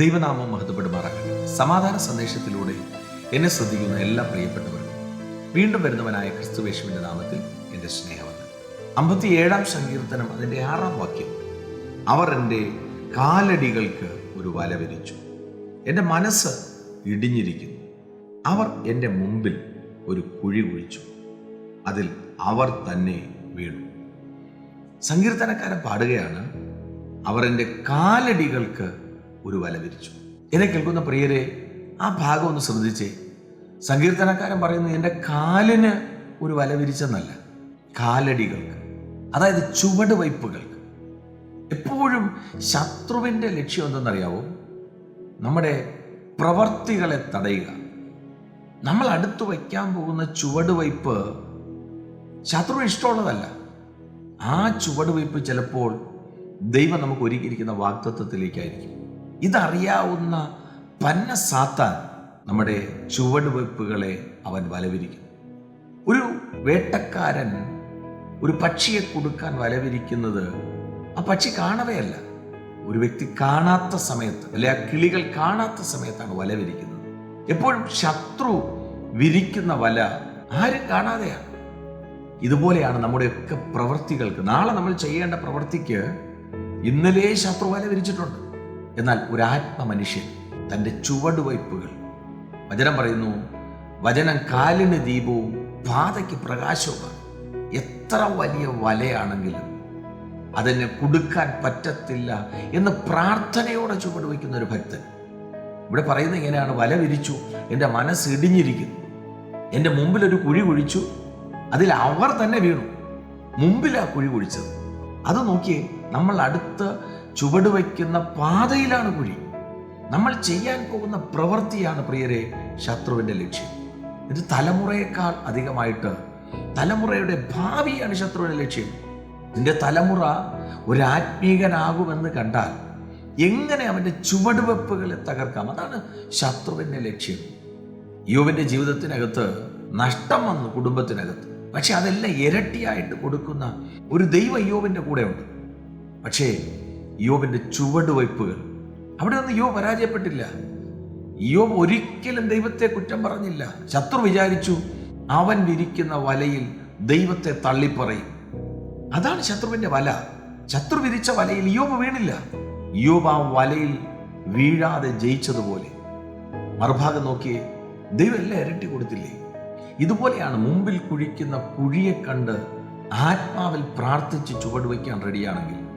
ദൈവനാമം മഹത്വപ്പെടുമാറാകട്ടെ. സമാധാന സന്ദേശത്തിലൂടെ എന്നെ ശ്രദ്ധിക്കുന്ന എല്ലാ പ്രിയപ്പെട്ടവർക്കും വീണ്ടും വരുന്നവനായ ക്രിസ്തുവേശുവിന്റെ നാമത്തിൽ എന്റെ സ്നേഹമുണ്ട് അമ്പത്തിയേഴാം സങ്കീർത്തനം അതിന്റെ ആറാം വാക്യം. അവർ എന്റെ കാലടികൾക്ക് ഒരു വല വിരിച്ചു. എന്റെ മനസ്സ് ഇടിഞ്ഞിരിക്കുന്നു. അവർ എന്റെ മുമ്പിൽ ഒരു കുഴി കുഴിച്ചു. അതിൽ അവർ തന്നെ വീണു. സങ്കീർത്തനക്കാരൻ പാടുകയാണ് അവർ എന്റെ കാലടികൾക്ക് ഒരു വല വിരിച്ചു. എന്നെ കേൾക്കുന്ന പ്രിയരെ ആ ഭാഗം ഒന്ന് ശ്രദ്ധിച്ചേ. സങ്കീർത്തനക്കാരൻ പറയുന്നത് എന്റെ കാലിന് ഒരു വല വിരിച്ചെന്നല്ല കാലടികൾക്ക് അതായത് ചുവട് വയ്പ്പുകൾക്ക്. എപ്പോഴും ശത്രുവിന്റെ ലക്ഷ്യം എന്തെന്നറിയാവോ? നമ്മുടെ പ്രവർത്തികളെ തടയുക. നമ്മൾ അടുത്തു വയ്ക്കാൻ പോകുന്ന ചുവടുവയ്പ്പ് ശത്രു ഇഷ്ടമുള്ളതല്ല. ആ ചുവടുവയ്പ്പ് ചിലപ്പോൾ ദൈവം നമുക്ക് ഒരുക്കിയിരിക്കുന്ന വാക്തത്വത്തിലേക്കായിരിക്കും ഇതറിയാവുന്ന പന്ന സാത്താൻ നമ്മുടെ ചുവടുവയ്പ്പുകളെ അവൻ വലവിരിക്കും. ഒരു വേട്ടക്കാരൻ ഒരു പക്ഷിയെ കൊടുക്കാൻ വലവിരിക്കുന്നത് ആ പക്ഷി കാണവയല്ല. ഒരു വ്യക്തി കാണാത്ത സമയത്ത് അല്ലെ ആ കിളികൾ കാണാത്ത സമയത്താണ് വല വിരിക്കുന്നത് എപ്പോഴും ശത്രു വിരിക്കുന്ന വല ആരും കാണാതെയാണ്. ഇതുപോലെയാണ് നമ്മുടെയൊക്കെ പ്രവൃത്തികൾക്ക്. നാളെ നമ്മൾ ചെയ്യേണ്ട പ്രവൃത്തിക്ക് ഇന്നലെ ശത്രു വല വിരിച്ചിട്ടുണ്ട്. എന്നാൽ ഒരു ആത്മ മനുഷ്യൻ തന്റെ ചുവടുവയ്പ്പുകൾ. വചനം പറയുന്നു വചനം കാലിന് ദീപവും പാതയ്ക്ക് പ്രകാശവുമാണ്. എത്ര വലിയ വലയാണെങ്കിലും അതിനെ കൊടുക്കാൻ പറ്റത്തില്ല എന്ന് പ്രാർത്ഥനയോടെ ചുവട് വയ്ക്കുന്ന ഒരു ഭക്തൻ. ഇവിടെ പറയുന്ന ഇങ്ങനെയാണ് വല വിരിച്ചു എന്റെ മനസ്സ് ഇടിഞ്ഞിരിക്കുന്നു. എന്റെ മുമ്പിൽ ഒരു കുഴി കുഴിച്ചു അതിൽ അവർ തന്നെ വീണു. മുമ്പിലാ കുഴി കുഴിച്ചത്. അത് നോക്കിയേ നമ്മൾ അടുത്ത് ചുവട് വയ്ക്കുന്ന പാതയിലാണ് കുഴി. നമ്മൾ ചെയ്യാൻ പോകുന്ന പ്രവൃത്തിയാണ് പ്രിയരെ ശത്രുവിന്റെ ലക്ഷ്യം. ഇത് തലമുറയേക്കാൾ അധികമായിട്ട് തലമുറയുടെ ഭാവിയാണ് ശത്രുവിന്റെ ലക്ഷ്യം. നിന്റെ തലമുറ ഒരു ആത്മീകനാകുമെന്ന് കണ്ടാൽ എങ്ങനെ അവന്റെ ചുവടുവെപ്പുകളെ തകർക്കാം? അതാണ് ശത്രുവിന്റെ ലക്ഷ്യം. യോവിന്റെ ജീവിതത്തിനകത്ത് നഷ്ടം വന്നു കുടുംബത്തിനകത്ത്. പക്ഷെ അതെല്ലാം ഇരട്ടിയായിട്ട് കൊടുക്കുന്ന ഒരു ദൈവ യോവിന്റെ കൂടെ ഉണ്ട് പക്ഷേ യോബിന്റെ ചുവടുവയ്പ്പുകൾ അവിടെ ഒന്നും യോ പരാജയപ്പെട്ടില്ല. യോബ് ഒരിക്കലും ദൈവത്തെ കുറ്റം പറഞ്ഞില്ല. ശത്രു വിചാരിച്ചു അവൻ വിരിക്കുന്ന വലയിൽ ദൈവത്തെ തള്ളിപ്പറയും. അതാണ് ശത്രുവിന്റെ വല. ശത്രു വിരിച്ച വലയിൽ യോബ് വീണില്ല. യോബ് ആ വലയിൽ വീഴാതെ ജയിച്ചതുപോലെ. മറുഭാഗം നോക്കിയേ ദൈവം എല്ലാം ഇരട്ടി കൊടുത്തില്ലേ? ഇതുപോലെയാണ് മുമ്പിൽ കുഴിക്കുന്ന കുഴിയെ കണ്ട് ആത്മാവിൽ പ്രാർത്ഥിച്ച് ചുവടുവയ്ക്കാൻ റെഡിയാണെങ്കിൽ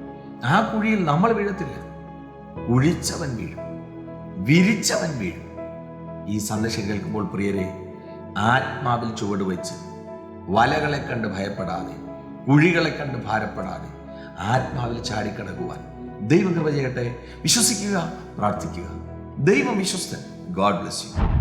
ആ കുഴിയിൽ നമ്മൾ വീഴത്തില്ല. കുഴിച്ചവൻ വീഴും. വിരിച്ചവൻ വീഴും. ഈ സന്ദേശം കേൾക്കുമ്പോൾ പ്രിയരെ ആത്മാവിൽ ചുവട് വെച്ച് വലകളെ കണ്ട് ഭയപ്പെടാതെ കുഴികളെ കണ്ട് ഭാരപ്പെടാതെ ആത്മാവിൽ ചാടിക്കടക്കുവാൻ ദൈവം കൃപ ചെയ്യട്ടെ. വിശ്വസിക്കുക പ്രാർത്ഥിക്കുക. ദൈവം വിശ്വസ്തൻ. God bless you.